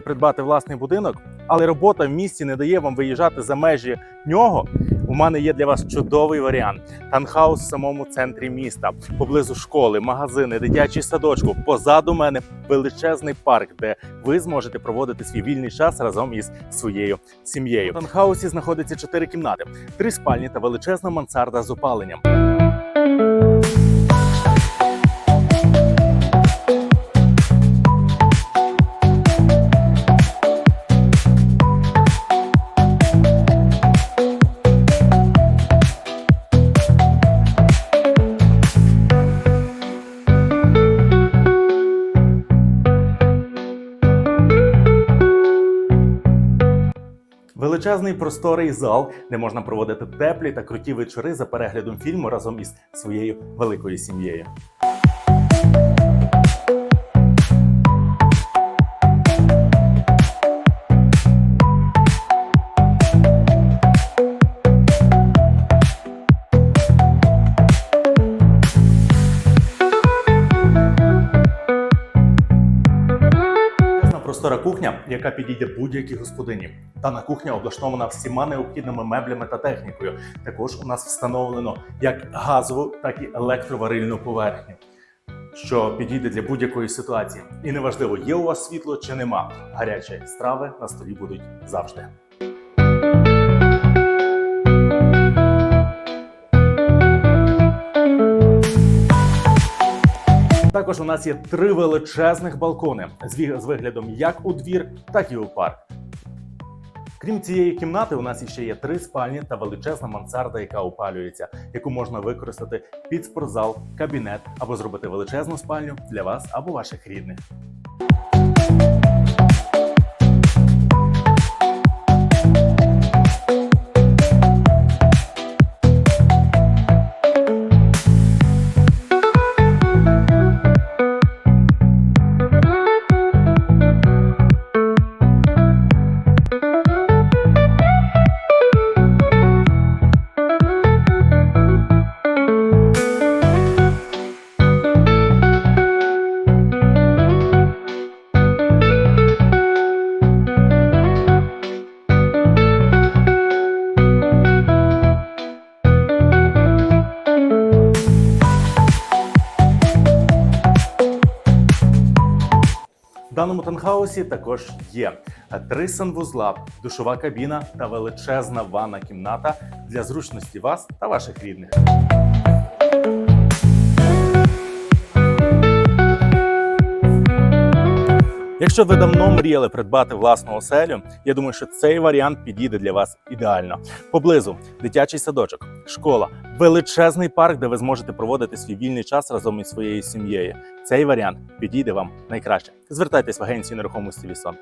придбати власний будинок, але робота в місті не дає вам виїжджати за межі нього. У мене є для вас чудовий варіант: танхаус в самому центрі міста, поблизу школи, магазини, дитячий садочку. Позаду мене величезний парк, де ви зможете проводити свій вільний час разом із своєю сім'єю. У танхаусі знаходиться чотири кімнати, три спальні та величезна мансарда з опаленням. Величезний просторий зал, де можна проводити теплі та круті вечори за переглядом фільму разом із своєю великою сім'єю. Простора кухня, яка підійде будь-якій господині. Дана кухня облаштована всіма необхідними меблями та технікою. Також у нас встановлено як газову, так і електроварильну поверхню, що підійде для будь-якої ситуації. І неважливо, є у вас світло чи нема. Гарячі страви на столі будуть завжди. Також у нас є три величезних балкони з виглядом як у двір, так і у парк. Крім цієї кімнати, у нас іще є три спальні та величезна мансарда, яка опалюється, яку можна використати під спортзал, кабінет або зробити величезну спальню для вас або ваших рідних. В даному танхаусі також є три санвузла, душова кабіна та величезна ванна кімната для зручності вас та ваших рідних. Якщо ви давно мріяли придбати власну оселю, я думаю, що цей варіант підійде для вас ідеально. Поблизу дитячий садочок, школа, величезний парк, де ви зможете проводити свій вільний час разом із своєю сім'єю. Цей варіант підійде вам найкраще. Звертайтесь в агенцію нерухомості Вісон.